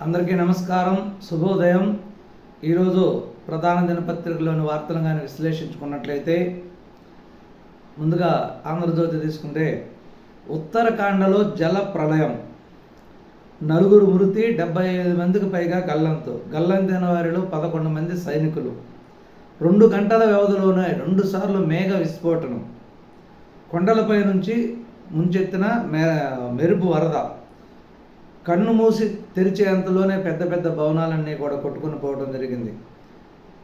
అందరికీ నమస్కారం శుభోదయం. ఈరోజు ప్రధాన దినపత్రికలోని వార్తలను కానీ విశ్లేషించుకున్నట్లయితే ముందుగా ఆంధ్రజ్యోతి తీసుకుంటే ఉత్తరాఖండలో జల ప్రళయం. నలుగురు మృతి డెబ్బై ఐదు మందికి పైగా గల్లంతు. గల్లంతైన వారిలో పదకొండు మంది సైనికులు. రెండు గంటల వ్యవధిలోనే రెండు సార్లు మేఘ విస్ఫోటనం. కొండలపై నుంచి ముంచెత్తిన మే మెరుపు వరద. కన్ను మూసి తెరిచేంతలోనే పెద్ద పెద్ద భవనాలన్నీ కూడా కొట్టుకుని పోవడం జరిగింది.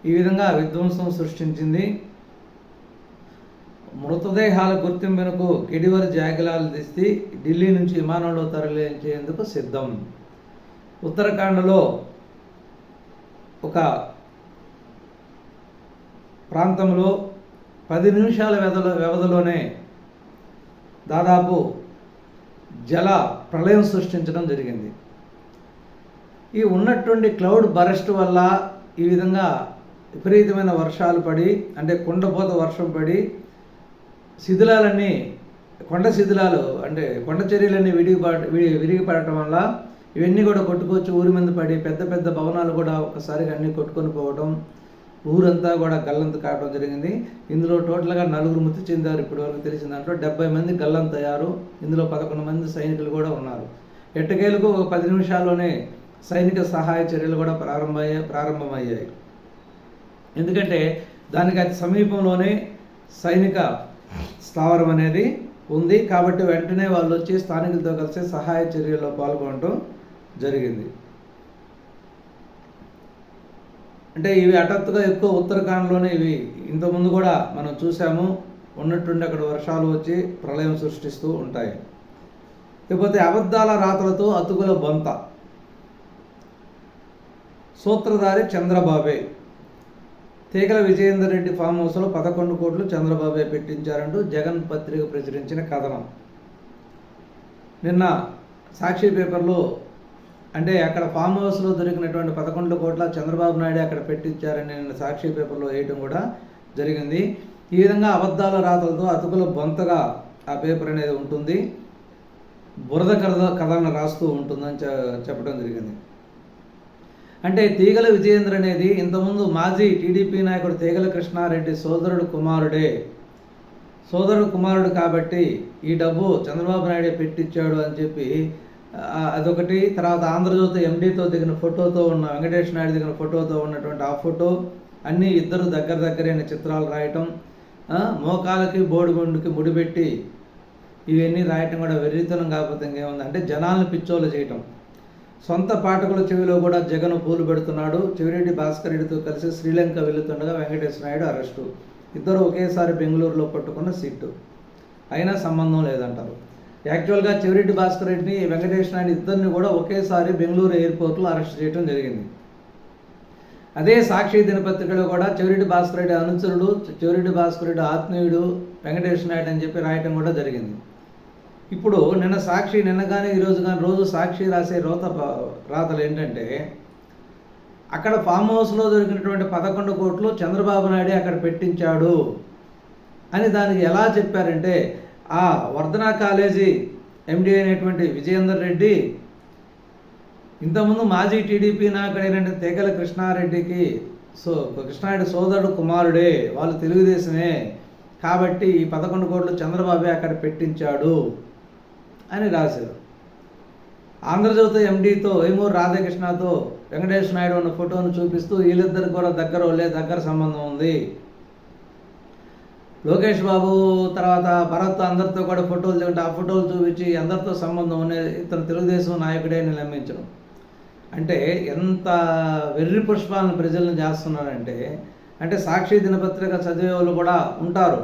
ఈ విధంగా విధ్వంసం సృష్టించింది. మృతదేహాల గుర్తింపునకు కిడివరి జాగిలాలు తీసి ఢిల్లీ నుంచి విమానంలో తరలించేందుకు సిద్ధం. ఉత్తరాఖండ్లో ఒక ప్రాంతంలో పది నిమిషాల వ్యవధిలోనే దాదాపు జల ప్రళయం సృష్టించడం జరిగింది. ఈ ఉన్నటువంటి క్లౌడ్ బరెస్ట్ వల్ల ఈ విధంగా విపరీతమైన వర్షాలు పడి అంటే కుండపోత వర్షం పడి శిథిలాలన్నీ కొండ శిథిలాలు అంటే కొండ చర్యలన్నీ విడిగిపడ విరిగిపడటం వల్ల ఇవన్నీ కూడా కొట్టుకొచ్చి ఊరి మీద పడి పెద్ద పెద్ద భవనాలు కూడా ఒకసారిగా అన్నీ కొట్టుకొని పోవడం ఊరంతా కూడా గల్లంత కావడం జరిగింది. ఇందులో టోటల్గా నలుగురు మృతి చెందారు ఇప్పటివరకు తెలిసిన దాంట్లో డెబ్బై మంది గల్లంత అయ్యారు ఇందులో పదకొండు మంది సైనికులు కూడా ఉన్నారు. ఎట్టకేలకు ఒక పది నిమిషాల్లోనే సైనిక సహాయ చర్యలు కూడా ప్రారంభమయ్యాయి ప్రారంభమయ్యాయి. ఎందుకంటే దానికి అతి సమీపంలోనే సైనిక స్థావరం అనేది ఉంది. కాబట్టి వెంటనే వాళ్ళు వచ్చి స్థానికులతో కలిసి సహాయ చర్యల్లో పాల్గొనడం జరిగింది. అంటే ఇవి హఠాత్తుగా ఎక్కువ ఉత్తరాఖండ్లోనే ఇవి. ఇంతకుముందు కూడా మనం చూసాము ఉన్నట్టుండి అక్కడ వర్షాలు వచ్చి ప్రళయం సృష్టిస్తూ ఉంటాయి. లేకపోతే అబద్ధాల రాతలతో అతుకుల బొంత. సూత్రధారి చంద్రబాబే. తీగల విజయేందర్ రెడ్డి ఫామ్ హౌస్లో పదకొండు కోట్లు చంద్రబాబే పెట్టించారంటూ జగన్ పత్రిక ప్రచురించిన కథనం. నిన్న సాక్షి పేపర్లో అంటే అక్కడ ఫామ్ హౌస్లో దొరికినటువంటి పదకొండు కోట్ల చంద్రబాబు నాయుడు అక్కడ పెట్టించారని నేను సాక్షి పేపర్లో వేయటం కూడా జరిగింది. ఈ విధంగా అబద్ధాల రాతలతో అతుకుల బొంతగా ఆ పేపర్ అనేది ఉంటుంది. బురద కథ కథలను రాస్తూ ఉంటుందని చెప్పడం జరిగింది. అంటే తీగల విజయేంద్ర అనేది ఇంతకుముందు మాజీ టీడీపీ నాయకుడు తీగల కృష్ణారెడ్డి సోదరుడు కుమారుడే. సోదరుడు కుమారుడు కాబట్టి ఈ డబ్బు చంద్రబాబు నాయుడే పెట్టించాడు అని చెప్పి అదొకటి. తర్వాత ఆంధ్రజ్యోతి ఎండీతో దిగిన ఫోటోతో ఉన్న వెంకటేష్ నాయుడు దిగిన ఫోటోతో ఉన్నటువంటి ఆ ఫోటో అన్నీ ఇద్దరు దగ్గర దగ్గరైన చిత్రాలు రాయటం. మోకాలకి బోడిగుండుకి ముడిపెట్టి ఇవన్నీ రాయటం కూడా వెర్రితనం కాకపోతే ఇంకేముంది? అంటే జనాలను పిచ్చోలు చేయటం. సొంత పాఠకుల చెవిలో కూడా జగన్ పూలు పెడుతున్నాడు. చెవిరెడ్డి భాస్కర్ రెడ్డితో కలిసి శ్రీలంక వెళుతుండగా వెంకటేశ్వర నాయుడు అరెస్టు. ఇద్దరు ఒకేసారి బెంగళూరులో పట్టుకున్న సీటు. అయినా సంబంధం లేదంటారు. యాక్చువల్గా చెవిరెడ్డి భాస్కర్ రెడ్డిని వెంకటేశ్వర నాయుడు ఇద్దరిని కూడా ఒకేసారి బెంగళూరు ఎయిర్పోర్ట్లో అరెస్ట్ చేయడం జరిగింది. అదే సాక్షి దినపత్రికలో కూడా చెవిరెడ్డి భాస్కర్ రెడ్డి అనుచరుడు చెవిరెడ్డి భాస్కర్ రెడ్డి ఆత్మీయుడు వెంకటేశ్వర నాయుడు అని చెప్పి రాయటం కూడా జరిగింది. ఇప్పుడు నిన్న సాక్షి నిన్న కానీ ఈరోజు కానీ రోజు సాక్షి రాసే రోత రాతలు ఏంటంటే అక్కడ ఫామ్ హౌస్లో దొరికినటువంటి పదకొండు కోట్లు చంద్రబాబు నాయుడే అక్కడ పెట్టించాడు. అని దానికి ఎలా చెప్పారంటే ఆ వర్ధనా కాలేజీ ఎండి అయినటువంటి విజయేందర్ రెడ్డి ఇంతకుముందు మాజీ టీడీపీ నాయకుడైనటువంటి తెగల కృష్ణారెడ్డికి సో కృష్ణారెడ్డి సోదరుడు కుమారుడే వాళ్ళు తెలుగుదేశమే కాబట్టి ఈ పదకొండు కోట్లు చంద్రబాబే అక్కడ పెట్టించాడు అని రాశారు. ఆంధ్రజ్యోతి ఎండీతో ఏమో రాధాకృష్ణతో వెంకటేశ్వర నాయుడు ఉన్న ఫోటోను చూపిస్తూ వీళ్ళిద్దరు కూడా దగ్గర వాళ్ళే దగ్గర సంబంధం ఉంది. లోకేష్ బాబు తర్వాత భరత్ అందరితో కూడా ఫోటోలు దిగుంటే ఆ ఫోటోలు చూపించి అందరితో సంబంధం ఉండే ఇతను తెలుగుదేశం నాయకుడే నిలమించడం అంటే ఎంత వెర్రి పుష్పాలను ప్రజలను చేస్తున్నారంటే అంటే సాక్షి దినపత్రిక చదివే వాళ్ళు కూడా ఉంటారు.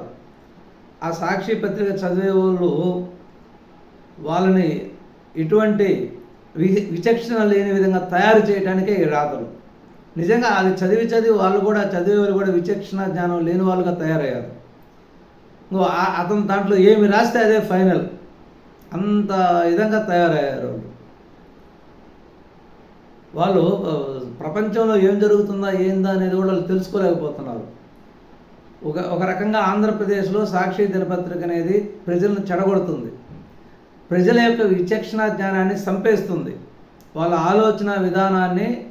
ఆ సాక్షి పత్రిక చదివే వాళ్ళు వాళ్ళని ఎటువంటి వి విచక్షణ లేని విధంగా తయారు చేయడానికే ఈ రాతలు. నిజంగా అది చదివి చదివి వాళ్ళు కూడా చదివే వాళ్ళు కూడా విచక్షణ జ్ఞానం లేని వాళ్ళుగా తయారయ్యారు. అతను దాంట్లో ఏమి రాస్తే అదే ఫైనల్. అంత విధంగా తయారయ్యారు. వాళ్ళు ప్రపంచంలో ఏం జరుగుతుందా ఏందా అనేది కూడా వాళ్ళు తెలుసుకోలేకపోతున్నారు. ఒక ఒక రకంగా ఆంధ్రప్రదేశ్లో సాక్షి దినపత్రిక అనేది ప్రజలను చెడగొడుతుంది. ప్రజల యొక్క విచక్షణ జ్ఞానాన్ని సంపేస్తుంది. వాళ్ళ ఆలోచన విధానాన్ని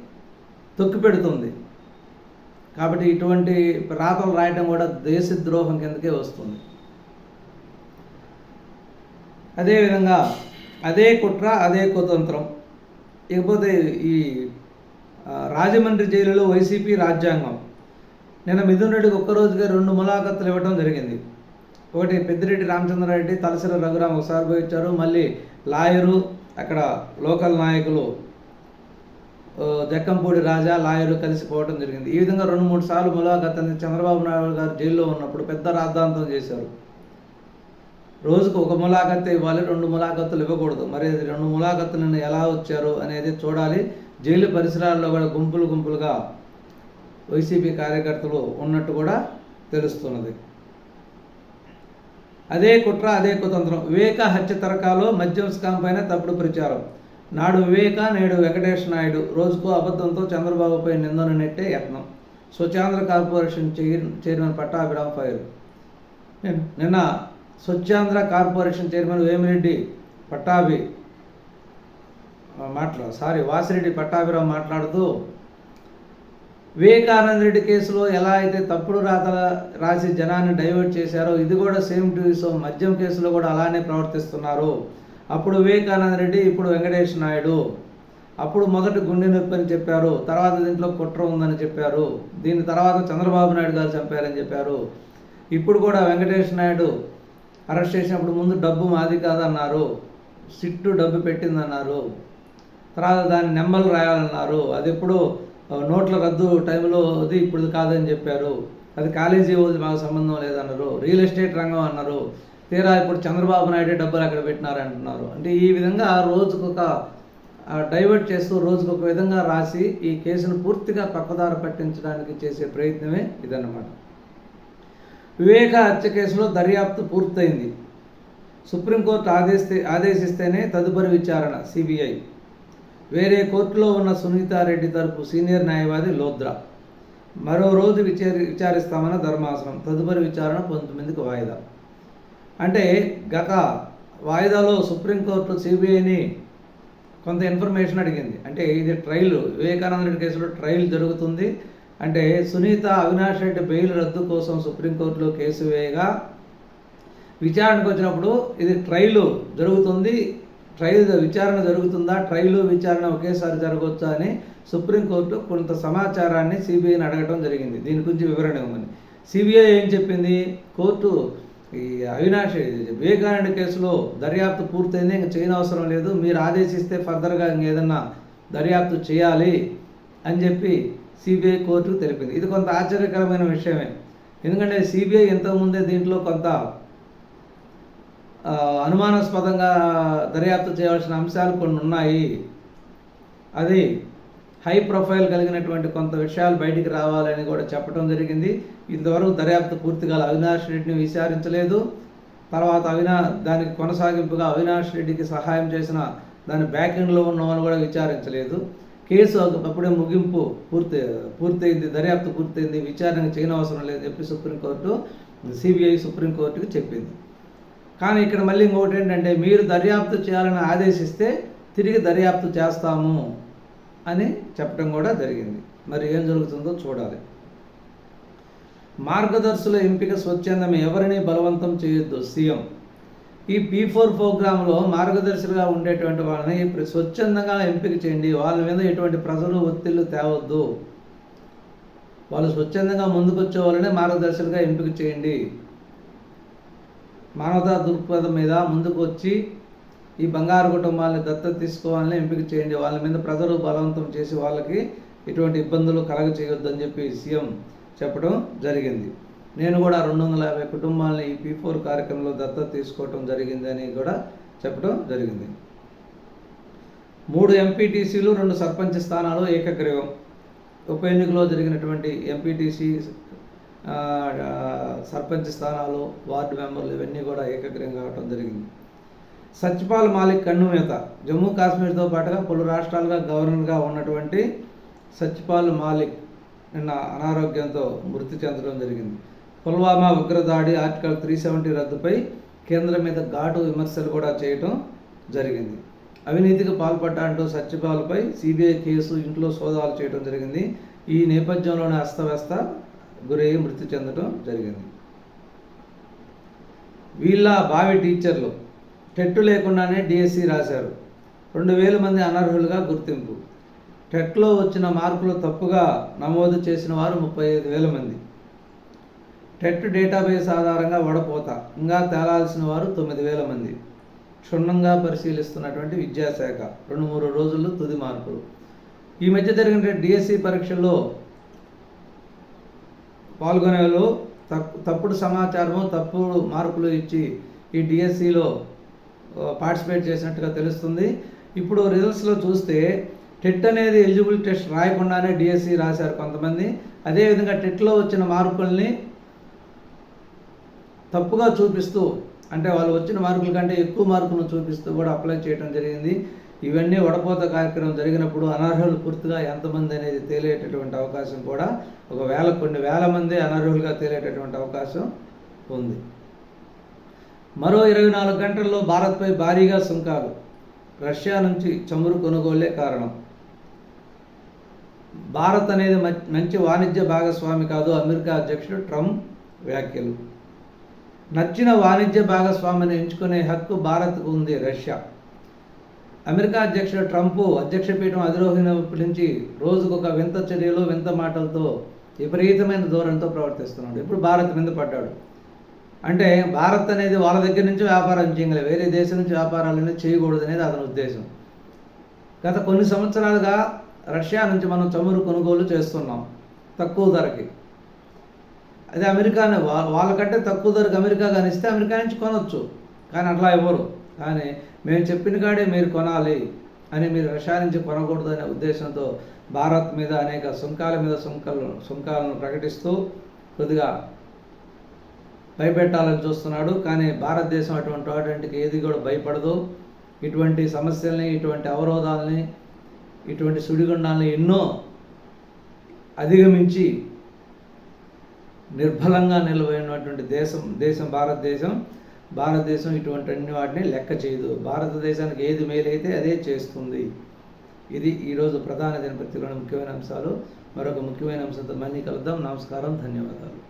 తొక్కిపెడుతుంది. కాబట్టి ఇటువంటి రాతలు రాయడం కూడా దేశద్రోహం కిందకే వస్తుంది. అదేవిధంగా అదే కుట్ర అదే కుతంత్రం. ఇకపోతే ఈ రాజమండ్రి జైలులో వైసీపీ రాజ్యాంగం. నిన్న మిథున్ రెడ్డికి ఒక్కరోజుగా రెండు ములాఖతులు ఇవ్వడం జరిగింది. ఒకటి పెద్దిరెడ్డి రామచంద్రారెడ్డి తలసిర రఘురామ్ ఒకసారి పోయి ఇచ్చారు మళ్ళీ లాయరు అక్కడ లోకల్ నాయకులు జక్కంపూడి రాజా లాయరు కలిసిపోవడం జరిగింది. ఈ విధంగా రెండు మూడు సార్లు ములాఖత్ చంద్రబాబు నాయుడు గారు జైల్లో ఉన్నప్పుడు పెద్ద రాద్ధాంతం చేశారు. రోజుకు ఒక ములాఖత్తు ఇవ్వాలి రెండు ములాఖత్తులు ఇవ్వకూడదు. మరి అది రెండు ములాఖత్తులను ఎలా వచ్చారు అనేది చూడాలి. జైలు పరిసరాల్లో కూడా గుంపులు గుంపులుగా వైసీపీ కార్యకర్తలు ఉన్నట్టు కూడా తెలుస్తున్నది. అదే కుట్ర అదే కుతంత్రం. వివేక హత్య తరకాలో మద్యం స్కామ్ పైన తప్పుడు ప్రచారం. నాడు వివేక నేడు వెంకటేష్ నాయుడు రోజుకు అబద్ధంతో చంద్రబాబుపై నిందను నెట్టే యత్నం. Swachhandhra corporation chair chairman Pattabhiram fire. నిన్న స్వచ్ఛాంధ్ర కార్పొరేషన్ చైర్మన్ వేమిరెడ్డి పట్టాభి మాట్లా సారీ వాసిరెడ్డి పట్టాభిరావు మాట్లాడుతూ వివేకానంద రెడ్డి కేసులో ఎలా అయితే తప్పుడు రాత రాసి జనాన్ని డైవర్ట్ చేశారో ఇది కూడా సేమ్ టు సో మద్యం కేసులో కూడా అలానే ప్రవర్తిస్తున్నారు. అప్పుడు వివేకానంద రెడ్డి ఇప్పుడు వెంకటేష్ నాయుడు అప్పుడు మొదటి గుండె నొప్పి అని చెప్పారు తర్వాత దీంట్లో కుట్ర ఉందని చెప్పారు దీని తర్వాత చంద్రబాబు నాయుడు గారు చంపారని చెప్పారు. ఇప్పుడు కూడా వెంకటేష్ నాయుడు అరెస్ట్ చేసినప్పుడు ముందు డబ్బు మాది కాదన్నారు సిట్టు డబ్బు పెట్టిందన్నారు తర్వాత దాని నెంబర్లు రాయాలన్నారు. అది ఎప్పుడు నోట్ల రద్దు టైంలో అది ఇప్పుడు కాదని చెప్పారు. అది కాలేజీ వదిలి మాకు సంబంధం లేదన్నారు. రియల్ ఎస్టేట్ రంగం అన్నారు. తీరా ఇప్పుడు చంద్రబాబు నాయుడు డబ్బులు అక్కడ పెట్టినారు అంటున్నారు అంటే ఈ విధంగా రోజుకొక డైవర్ట్ చేస్తూ రోజుకొక విధంగా రాసి ఈ కేసును పూర్తిగా పక్కదారి పట్టించడానికి చేసే ప్రయత్నమే ఇదన్నమాట. వివేక హత్య కేసులో దర్యాప్తు పూర్తయింది. సుప్రీంకోర్టు ఆదేశిస్తే ఆదేశిస్తేనే తదుపరి విచారణ సిబిఐ. వేరే కోర్టులో ఉన్న సునీతారెడ్డి తరపు సీనియర్ న్యాయవాది లోద్రా. మరో రోజు విచారి విచారిస్తామన్న ధర్మాసనం. తదుపరి విచారణ పంతొమ్మిదికి వాయిదా. అంటే గత వాయిదాలో సుప్రీంకోర్టు సిబిఐని కొంత ఇన్ఫర్మేషన్ అడిగింది. అంటే ఇది ట్రయల్ వివేకానంద రెడ్డి కేసులో ట్రయల్ జరుగుతుంది. అంటే సునీత అవినాష్ రెడ్డి బెయిల్ రద్దు కోసం సుప్రీంకోర్టులో కేసు వేయగా విచారణకు వచ్చినప్పుడు ఇది ట్రయల్ జరుగుతుంది ట్రయల్ విచారణ జరుగుతుందా ట్రయల్ విచారణ ఒకేసారి జరగవచ్చా అని సుప్రీంకోర్టు కొంత సమాచారాన్ని సిబిఐని అడగటం జరిగింది. దీని గురించి వివరణ ఇవ్వమని. సిబిఐ ఏం చెప్పింది? కోర్టు ఈ అవినాష్ వివేకానంద కేసులో దర్యాప్తు పూర్తయింది ఇంకా చేయనవసరం లేదు మీరు ఆదేశిస్తే ఫర్దర్గా ఇంకేదన్నా దర్యాప్తు చేయాలి అని చెప్పి సిబిఐ కోర్టు తెలిపింది. ఇది కొంత ఆశ్చర్యకరమైన విషయమే. ఎందుకంటే సిబిఐ ఇంతకుముందే దీంట్లో కొంత అనుమానాస్పదంగా దర్యాప్తు చేయవలసిన అంశాలు కొన్ని ఉన్నాయి. అది హై ప్రొఫైల్ కలిగినటువంటి కొంత విషయాలు బయటికి రావాలని కూడా చెప్పడం జరిగింది. ఇంతవరకు దర్యాప్తు పూర్తిగా అవినాష్ రెడ్డిని విచారించలేదు. తర్వాత అవినా దానికి కొనసాగింపుగా అవినాష్ రెడ్డికి సహాయం చేసిన దాని బ్యాక్ ఉన్న వాళ్ళు కూడా విచారించలేదు. కేసు అప్పుడే ముగింపు పూర్తి పూర్తయింది దర్యాప్తు పూర్తయింది విచారణ చేయనవసరం లేదని చెప్పి సుప్రీంకోర్టు సిబిఐ సుప్రీంకోర్టుకి చెప్పింది. కానీ ఇక్కడ మళ్ళీ ఇంకొకటి ఏంటంటే మీరు దర్యాప్తు చేయాలని ఆదేశిస్తే తిరిగి దర్యాప్తు చేస్తాము అని చెప్పడం కూడా జరిగింది. మరి ఏం జరుగుతుందో చూడాలి. మార్గదర్శుల ఎంపిక స్వచ్ఛందం ఎవరిని బలవంతం చేయొద్దు సీఎం. ఈ పీ ఫోర్ ప్రోగ్రాంలో మార్గదర్శులుగా ఉండేటువంటి వాళ్ళని స్వచ్ఛందంగా ఎంపిక చేయండి. వాళ్ళ మీద ఎటువంటి ప్రజలు ఒత్తిళ్ళు తేవద్దు. వాళ్ళు స్వచ్ఛందంగా ముందుకొచ్చే వాళ్ళనే మార్గదర్శులుగా ఎంపిక చేయండి. మానవతా దృక్పథం మీద ముందుకు వచ్చి ఈ బంగారు కుటుంబాలని దత్తత తీసుకోవాలని ఎంపిక చేయండి. వాళ్ళ మీద ప్రజలు బలవంతం చేసి వాళ్ళకి ఎటువంటి ఇబ్బందులు కలగ చేయొద్దని చెప్పి సీఎం చెప్పడం జరిగింది. నేను కూడా రెండు వందల యాభై కుటుంబాలని ఈ పీ ఫోర్ కార్యక్రమంలో దత్తత తీసుకోవటం జరిగిందని కూడా చెప్పడం జరిగింది. మూడు ఎంపీటీసీలు రెండు సర్పంచ్ స్థానాలు ఏకగ్రీవం. ఉప ఎన్నికలో జరిగినటువంటి ఎంపీటీసీ సర్పంచ్ స్థానాలు వార్డు మెంబర్లు ఇవన్నీ కూడా ఏకగ్రీవం కావటం జరిగింది. సత్యపాల్ మాలిక్ కన్నుమేత జమ్మూ కాశ్మీర్తో పాటుగా పలు రాష్ట్రాలుగా గవర్నర్గా ఉన్నటువంటి సత్యపాల్ మాలిక్ నిన్న అనారోగ్యంతో మృతి చెందడం జరిగింది. పుల్వామా ఉగ్రదాడి ఆర్టికల్ త్రీ సెవెంటీ రద్దుపై కేంద్రం మీద ఘాటు విమర్శలు కూడా చేయటం జరిగింది. అవినీతికి పాల్పడ్డా అంటూ సత్యపాల్పై సిబిఐ కేసు ఇంట్లో సోదాలు చేయడం జరిగింది. ఈ నేపథ్యంలోనే అస్తవ్యస్త గురయ్యి మృతి చెందడం జరిగింది. వీళ్ళ బావి టీచర్లు టెట్టు లేకుండానే డిఎస్సి రాశారు. రెండు వేల మంది అనర్హులుగా గుర్తింపు. టెట్లో వచ్చిన మార్కులు తప్పుగా నమోదు చేసిన వారు ముప్పై ఐదు వేల మంది. టెట్ డేటాబేస్ ఆధారంగా వడపోత. ఇంకా తేలాల్సిన వారు తొమ్మిది వేల మంది. క్షుణ్ణంగా పరిశీలిస్తున్నటువంటి విద్యాశాఖ. రెండు మూడు రోజుల్లో తుది మార్పులు. ఈ మధ్య జరిగిన డిఎస్సి పరీక్షల్లో పాల్గొనే వాళ్ళు తప్పు తప్పుడు సమాచారము తప్పుడు మార్కులు ఇచ్చి ఈ డిఎస్సిలో పార్టిసిపేట్ చేసినట్టుగా తెలుస్తుంది. ఇప్పుడు రిజల్ట్స్లో చూస్తే టెట్ అనేది ఎలిజిబుల్ టెస్ట్ రాయకుండానే డిఎస్సి రాశారు కొంతమంది. అదేవిధంగా టెట్లో వచ్చిన మార్కుల్ని తప్పుగా చూపిస్తూ అంటే వాళ్ళు వచ్చిన మార్కుల కంటే ఎక్కువ మార్కులను చూపిస్తూ కూడా అప్లై చేయడం జరిగింది. ఇవన్నీ వడపోత కార్యక్రమం జరిగినప్పుడు అనర్హులు పూర్తిగా ఎంతమంది అనేది తేలేటటువంటి అవకాశం కూడా ఒక వేల కొన్ని వేల మంది అనర్హులుగా తేలేటటువంటి అవకాశం ఉంది. మరో ఇరవై నాలుగు గంటల్లో భారత్పై భారీగా సుంకాలు. రష్యా నుంచి చమురు కొనుగోలే కారణం. భారత్ అనేది మంచి వాణిజ్య భాగస్వామి కాదు అమెరికా అధ్యక్షుడు ట్రంప్ వ్యాఖ్యలు. నచ్చిన వాణిజ్య భాగస్వామిని ఎంచుకునే హక్కు భారత్కు ఉంది రష్యా. అమెరికా అధ్యక్షుడు ట్రంప్ అధ్యక్ష పీఠం అధిరోహినప్పటి నుంచి రోజుకు ఒక వింత చర్యలు వింత మాటలతో విపరీతమైన ధోరణితో ప్రవర్తిస్తున్నాడు. ఇప్పుడు భారత్ మీద పడ్డాడు? అంటే భారత్ అనేది వాళ్ళ దగ్గర నుంచి వ్యాపారం చేయలేదు వేరే దేశం నుంచి వ్యాపారాలు అనేది చేయకూడదు అనేది అతని ఉద్దేశం. గత కొన్ని సంవత్సరాలుగా రష్యా నుంచి మనం చమురు కొనుగోలు చేస్తున్నాం తక్కువ ధరకి. అదే అమెరికానే. వాళ్ళకంటే తక్కువ ధరకు అమెరికా కానీ ఇస్తే అమెరికా నుంచి కొనవచ్చు కానీ అట్లా ఇవ్వరు కానీ మేము చెప్పిన కాడే మీరు కొనాలి అని మీరు రష్యా నుంచి కొనకూడదు అనే ఉద్దేశంతో భారత్ మీద అనేక సుంకాల మీద సుంకాలను సుంకాలను ప్రకటిస్తూ కొద్దిగా భయపెట్టాలని చూస్తున్నాడు. కానీ భారతదేశం అటువంటి వాటికి ఏది కూడా భయపడదు. ఇటువంటి సమస్యల్ని ఇటువంటి అవరోధాలని ఇటువంటి సుడిగుండాలని ఎన్నో అధిగమించి నిర్బలంగా నిలబడినటువంటి దేశం దేశం భారతదేశం భారతదేశం ఇటువంటి అన్ని వాటిని లెక్క చేయదు. భారతదేశానికి ఏది మేలైతే అదే చేస్తుంది. ఇది ఈరోజు ప్రధాన దినపత్రికలోని ముఖ్యమైన అంశాలు. మరొక ముఖ్యమైన అంశంతో మళ్ళీ కలుద్దాం. నమస్కారం ధన్యవాదాలు.